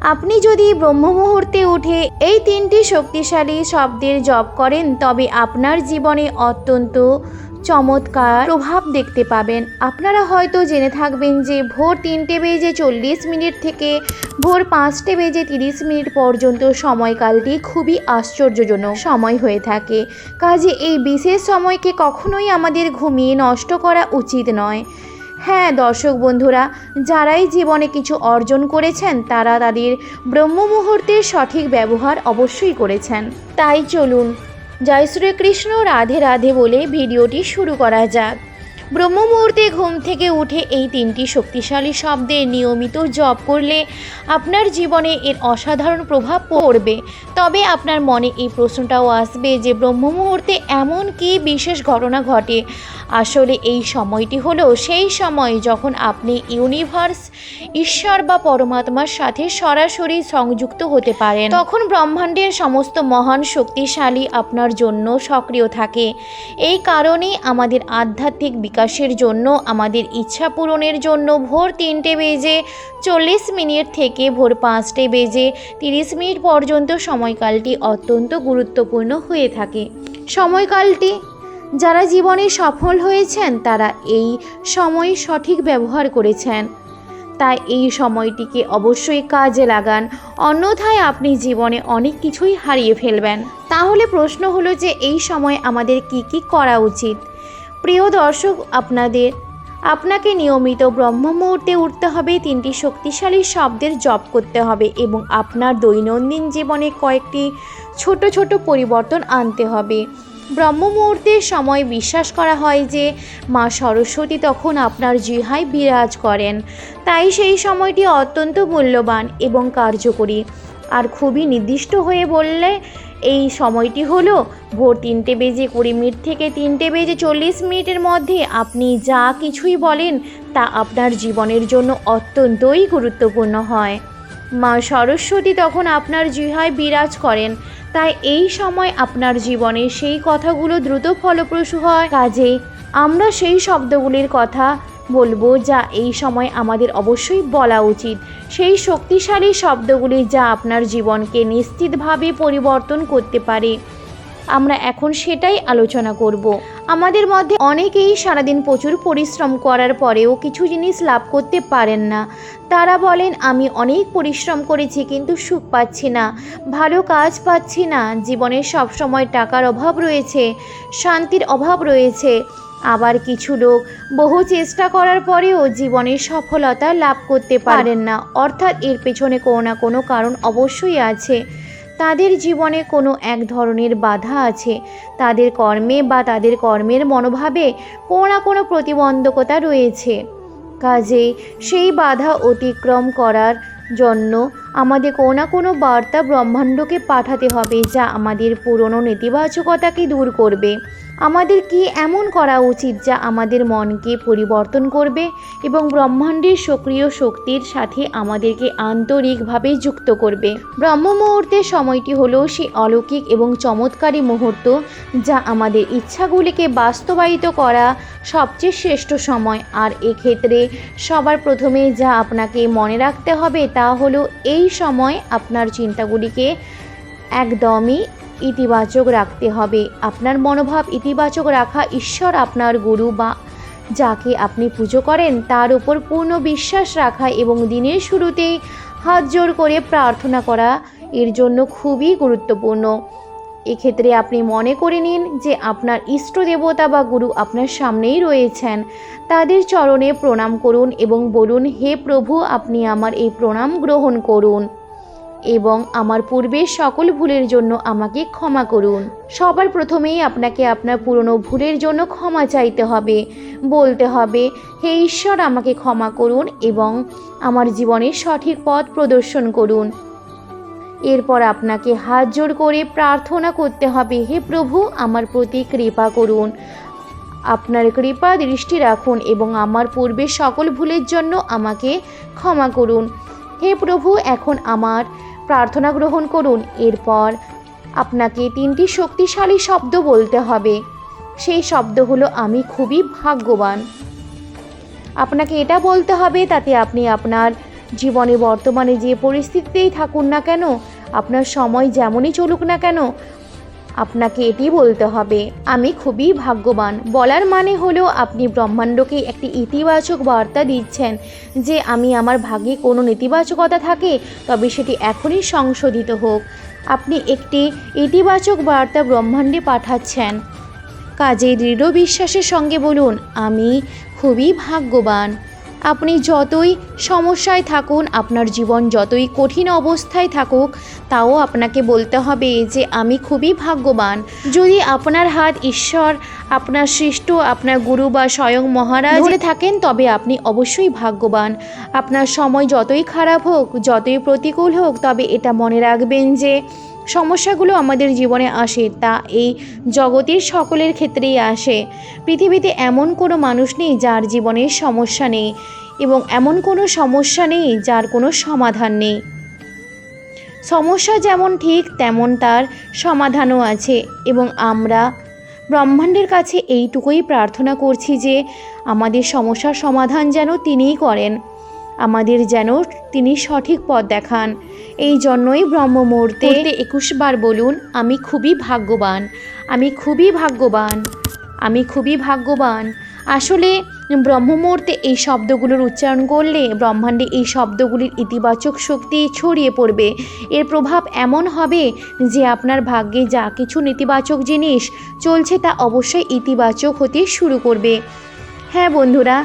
আপনি যদি ব্রহ্ম মুহূর্তে উঠে এই তিনটি শক্তিশালী শব্দের জপ করেন, তবে আপনার জীবনে অত্যন্ত চমৎকার প্রভাব দেখতে পাবেন। আপনারা হয়তো জেনে থাকবেন যে ভোর তিনটে বেজে চল্লিশ মিনিট থেকে ভোর পাঁচটে বেজে তিরিশ মিনিট পর্যন্ত সময়কালটি খুবই আশ্চর্যজনক সময় হয়ে থাকে। কাজে এই বিশেষ সময়কে কখনোই আমাদের ঘুমিয়ে নষ্ট করা উচিত নয়। হ্যাঁ দর্শক বন্ধুরা, যারাই জীবনে কিছু অর্জন করেছেন, তারা তাদের ব্রহ্ম মুহূর্তের সঠিক ব্যবহার অবশ্যই করেছেন। তাই চলুন, জয় শ্রীকৃষ্ণ, রাধে রাধে বলে ভিডিওটি শুরু করা যাক। ব্রহ্ম মুহূর্তে ঘুম থেকে উঠে এই তিনটি শক্তিশালী শব্দের নিয়মিত জপ করলে আপনার জীবনে এর অসাধারণ প্রভাব পড়বে। তবে আপনার মনে এই প্রশ্নটাও আসবে যে ব্রহ্ম মুহূর্তে এমন কি বিশেষ ঘটনা ঘটে? আসলে এই সময়টি হলো সেই সময় যখন আপনি ইউনিভার্স, ঈশ্বর বা পরমাত্মার সাথে সরাসরি সংযুক্ত হতে পারেন। তখন ব্রহ্মাণ্ডের সমস্ত মহান শক্তিশালী আপনার জন্য সক্রিয় থাকে। এই কারণেই আমাদের আধ্যাত্মিক বিকাশের জন্য, আমাদের ইচ্ছা পূরণের জন্য ভোর তিনটে বেজে চল্লিশ মিনিট থেকে ভোর পাঁচটে বেজে তিরিশ মিনিট পর্যন্ত সময়কালটি অত্যন্ত গুরুত্বপূর্ণ হয়ে থাকে। সময়কালটি, যারা জীবনে সফল হয়েছেন, তারা এই সময় সঠিক ব্যবহার করেছেন। তাই এই সময়টিকে অবশ্যই কাজে লাগান। অন্যথায় আপনি জীবনে অনেক কিছুই হারিয়ে ফেলবেন। তাহলে প্রশ্ন হলো যে, এই সময় আমাদের কি কি করা উচিত? প্রিয় দর্শক, আপনাদের, আপনাকে নিয়মিত ব্রহ্ম মুহূর্তে উঠতে হবে, তিনটি শক্তিশালী শব্দের জপ করতে হবে এবং আপনার দৈনন্দিন জীবনে কয়েকটি ছোট ছোট পরিবর্তন আনতে হবে। ব্রহ্ম মুহূর্তের সময় বিশ্বাস করা হয় যে মা সরস্বতী তখন আপনার জিহায় বিরাজ করেন। তাই সেই সময়টি অত্যন্ত মূল্যবান এবং কার্যকরী। আর খুবই নির্দিষ্ট হয়ে বললে এই সময়টি হলো ভোর তিনটে বেজে কুড়ি মিনিট থেকে তিনটে বেজে চল্লিশ মিনিটের মধ্যে। আপনি যা কিছুই বলেন তা আপনার জীবনের জন্য অত্যন্তই গুরুত্বপূর্ণ হয়। মা সরস্বতী তখন আপনার জিহায় বিরাজ করেন। তাই এই সময় আপনার জীবনে সেই কথাগুলো দ্রুত ফলপ্রসূ হয়। কাজে আমরা সেই শব্দগুলির কথা বলব যা এই সময় আমাদের অবশ্যই বলা উচিত। সেই শক্তিশালী শব্দগুলি যা আপনার জীবনকে নিশ্চিতভাবে পরিবর্তন করতে পারে। আমরা এখন সেটাই আলোচনা করব। আমাদের মধ্যে অনেকেই সারাদিন প্রচুর পরিশ্রম করার পরেও কিছু জিনিস লাভ করতে পারেন না। তারা বলেন, আমি অনেক পরিশ্রম করেছি কিন্তু সুখ পাচ্ছি না, ভালো কাজ পাচ্ছি না, জীবনে সবসময় টাকার অভাব রয়েছে, শান্তির অভাব রয়েছে। আবার কিছু লোক বহু চেষ্টা করার পরেও জীবনে সফলতা লাভ করতে পারেন না। অর্থাৎ এর পেছনে কোনো না কোনো কারণ অবশ্যই আছে। তাদের জীবনে কোনো এক ধরনের বাধা আছে। তাদের কর্মে বা তাদের কর্মের মনোভাবে কোনো না কোনো প্রতিবন্ধকতা রয়েছে। কাজে সেই বাধা অতিক্রম করার জন্য আমাদের কোনো না কোনো বার্তা ব্রহ্মাণ্ডকে পাঠাতে হবে, যা আমাদের পুরনো নেতিবাচকতাকে দূর করবে। আমাদের কি এমন করা উচিত যা আমাদের মনকে পরিবর্তন করবে এবং ব্রহ্মাণ্ডের সক্রিয় শক্তির সাথে আমাদেরকে আন্তরিকভাবে যুক্ত করবে? ব্রহ্ম মুহূর্তের সময়টি হলো সেই অলৌকিক এবং চমৎকারী মুহূর্ত যা আমাদের ইচ্ছাগুলিকে বাস্তবায়িত করা সবচেয়ে শ্রেষ্ঠ সময়। আর এক্ষেত্রে সবার প্রথমে যা আপনাকে মনে রাখতে হবে তা হলো এই সময় আপনার চিন্তাগুলিকে একদমই ইতিবাচক রাখতে হবে। আপনার মনোভাব ইতিবাচক রাখা ঈশ্বর আপনার গুরু বা যাকে আপনি পুজো করেন, তার উপর পূর্ণ বিশ্বাস রাখা এবং দিনের শুরুতেই হাত জোর করে প্রার্থনা করা, এর জন্য খুবই গুরুত্বপূর্ণ। এক্ষেত্রে আপনি মনে করে নিন যে আপনার ইষ্ট দেবতা বা গুরু আপনার সামনেই রয়েছেন। তাদের চরণে প্রণাম করুন এবং বলুন, হে প্রভু, আপনি আমার এই প্রণাম গ্রহণ করুন। এবং আমার পূর্বের সকল ভুলের জন্য আমাকে ক্ষমা করুন। সবার প্রথমেই আপনাকে আপনার পুরনো ভুলের জন্য ক্ষমা চাইতে হবে। বলতে হবে, হে ঈশ্বর, আমাকে ক্ষমা করুন এবং আমার জীবনের সঠিক পথ প্রদর্শন করুন। এরপর আপনাকে হাত জোড় করে প্রার্থনা করতে হবে, হে প্রভু, আমার প্রতি কৃপা করুন। আপনার কৃপা দৃষ্টি রাখুন এবং আমার পূর্বের সকল ভুলের জন্য আমাকে ক্ষমা করুন। হে প্রভু, এখন আমার প্রার্থনা গ্রহণ করুন। এরপর আপনাকে তিনটি শক্তিশালী শব্দ বলতে হবে। সেই শব্দ হলো, আমি খুবই ভাগ্যবান। আপনাকে এটা বলতে হবে তাতে আপনি আপনার জীবনে বর্তমানে যে পরিস্থিতিতেই থাকুন না কেন, আপনার সময় যেমনই চলুক না কেন আপনাকে এটি বলতে হবে, আমি খুবই ভাগ্যবান। বলার মানে হলো আপনি ব্রহ্মাণ্ডকে একটি ইতিবাচক বার্তা দিচ্ছেন যে আমি আমার ভাগ্যে কোনো নেতিবাচকতা থাকে, তবে সেটি এখনই সংশোধিত হোক। আপনি একটি ইতিবাচক বার্তা ব্রহ্মাণ্ডে পাঠাচ্ছেন। কাজে দৃঢ় বিশ্বাসের সঙ্গে বলুন, আমি খুবই ভাগ্যবান। আপনি যতই সমস্যায় থাকুন, আপনার জীবন যতই কঠিন অবস্থায় থাকুক, তাও আপনাকে বলতে হবে যে, আমি খুবই ভাগ্যবান। যদি আপনার হাত ঈশ্বর, আপনার সৃষ্ট, আপনার গুরু বা স্বয়ং মহারাজ ধরে থাকেন, তবে আপনি অবশ্যই ভাগ্যবান। আপনার সময় যতই খারাপ হোক, যতই প্রতিকূল হোক, তবে এটা মনে রাখবেন যে সমস্যাগুলো আমাদের জীবনে আসে, তা এই জগতের সকলের ক্ষেত্রেই আসে। পৃথিবীতে এমন কোনো মানুষ নেই যার জীবনে সমস্যা নেই এবং এমন কোনো সমস্যা নেই যার কোনো সমাধান নেই। সমস্যা যেমন ঠিক, তেমন তার সমাধানও আছে এবং আমরা ব্রহ্মাণ্ডের কাছে এইটুকুই প্রার্থনা করছি যে আমাদের সমস্যার সমাধান যেন তিনিই করেন। আমাদের যেন তিনি সঠিক পথ দেখান। এই জন্যই ব্রহ্ম মুহূর্তে একুশ বার বলুন, আমি খুবই ভাগ্যবান, আমি খুবই ভাগ্যবান, আমি খুবই ভাগ্যবান। আসলে ব্রহ্ম মুহূর্তে এই শব্দগুলোর উচ্চারণ করলে ব্রহ্মাণ্ডে এই শব্দগুলির ইতিবাচক শক্তি ছড়িয়ে পড়বে। এর প্রভাব এমন হবে যে আপনার ভাগ্যে যা কিছু নেতিবাচক জিনিস চলছে তা অবশ্যই ইতিবাচক হতে শুরু করবে। হ্যাঁ বন্ধুরা,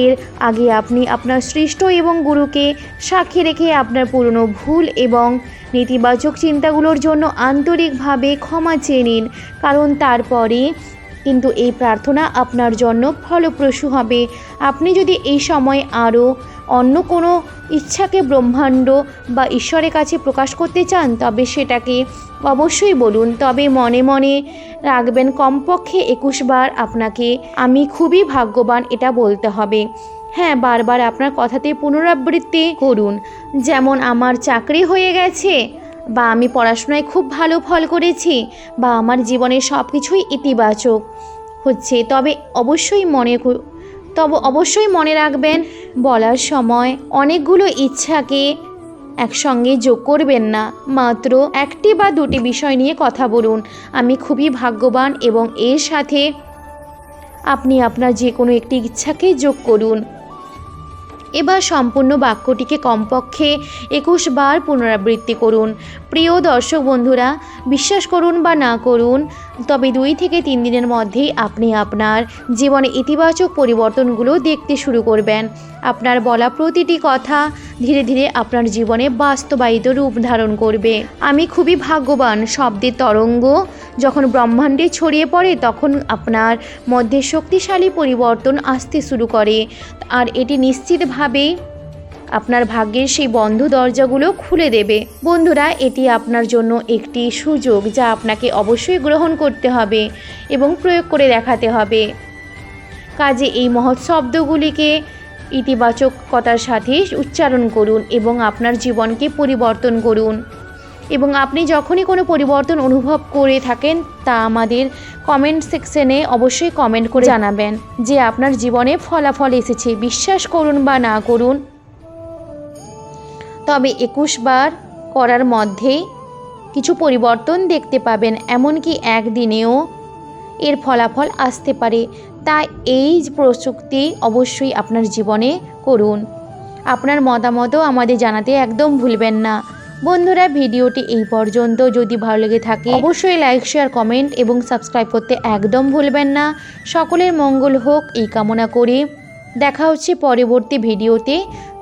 এর আগে আপনি আপনার সৃষ্ট এবং গুরুকে সাক্ষী রেখে আপনার পুরনো ভুল এবং নেতিবাচক চিন্তাগুলোর জন্য আন্তরিকভাবে ক্ষমা চেয়ে নিন, কারণ তারপরে কিন্তু এই প্রার্থনা আপনার জন্য ফলপ্রসূ হবে। আপনি যদি এই সময় আরও অন্য কোনো ইচ্ছাকে ব্রহ্মাণ্ড বা ঈশ্বরের কাছে প্রকাশ করতে চান, তবে সেটাকে অবশ্যই বলুন। তবে মনে মনে রাখবেন, কমপক্ষে একুশ বার আপনাকে আমি খুবই ভাগ্যবান এটা বলতে হবে। হ্যাঁ বারবার আপনার কথাতে পুনরাবৃত্তি করুন। যেমন, আমার চাকরি হয়ে গেছে বা আমি পড়াশোনায় খুব ভালো ফল করেছি বা আমার জীবনে সব কিছুই ইতিবাচক হচ্ছে, তবে অবশ্যই মনে তবে অবশ্যই মনে রাখবেন, বলার সময় অনেকগুলো ইচ্ছাকে একসঙ্গে যোগ করবেন না, মাত্র একটি বা দুটি বিষয় নিয়ে কথা বলুন। আমি খুবই ভাগ্যবান এবং এর সাথে আপনি আপনার যে কোনো একটি ইচ্ছাকে যোগ করুন। এবার সম্পূর্ণ বাক্যটিকে কমপক্ষে একুশ বার পুনরাবৃত্তি করুন। প্রিয় দর্শক বন্ধুরা, বিশ্বাস করুন বা না করুন, তবে দুই থেকে তিন দিনের মধ্যেই আপনি আপনার জীবনে ইতিবাচক পরিবর্তনগুলো দেখতে শুরু করবেন। আপনার বলা প্রতিটি কথা ধীরে ধীরে আপনার জীবনে বাস্তবায়িত রূপ ধারণ করবে। আমি খুবই ভাগ্যবান শব্দের তরঙ্গ যখন ব্রহ্মাণ্ডে ছড়িয়ে পড়ে, তখন আপনার মধ্যে শক্তিশালী পরিবর্তন আসতে শুরু করে। আর এটি নিশ্চিতভাবেই আপনার ভাগ্যের সেই বন্ধ দরজাগুলো খুলে দেবে। বন্ধুরা, এটি আপনার জন্য একটি সুযোগ যা আপনাকে অবশ্যই গ্রহণ করতে হবে এবং প্রয়োগ করে দেখাতে হবে। কাজে এই মহৎ শব্দগুলিকে ইতিবাচকতার সাথে উচ্চারণ করুন এবং আপনার জীবনকে পরিবর্তন করুন। এবং আপনি যখনই কোনো পরিবর্তন অনুভব করে থাকেন, তা আমাদের কমেন্ট সেকশনে অবশ্যই কমেন্ট করে জানাবেন যে আপনার জীবনে ফলাফল এসেছে। বিশ্বাস করুন বা না করুন তবে একুশ বার করার মধ্যেই কিছু পরিবর্তন দেখতে পাবেন, এমনকি একদিনেও এর ফলাফল আসতে পারে। তাই এই প্রযুক্তি অবশ্যই আপনার জীবনে করুন। আপনার মতামতও আমাদের জানাতে একদম ভুলবেন না। বন্ধুরা, ভিডিওটি এই পর্যন্ত। যদি ভালো লেগে থাকে, অবশ্যই লাইক শেয়ার কমেন্ট এবং সাবস্ক্রাইব করতে একদম ভুলবেন না। সকলের মঙ্গল হোক, এই কামনা করে। দেখা হচ্ছে পরবর্তী ভিডিওতে।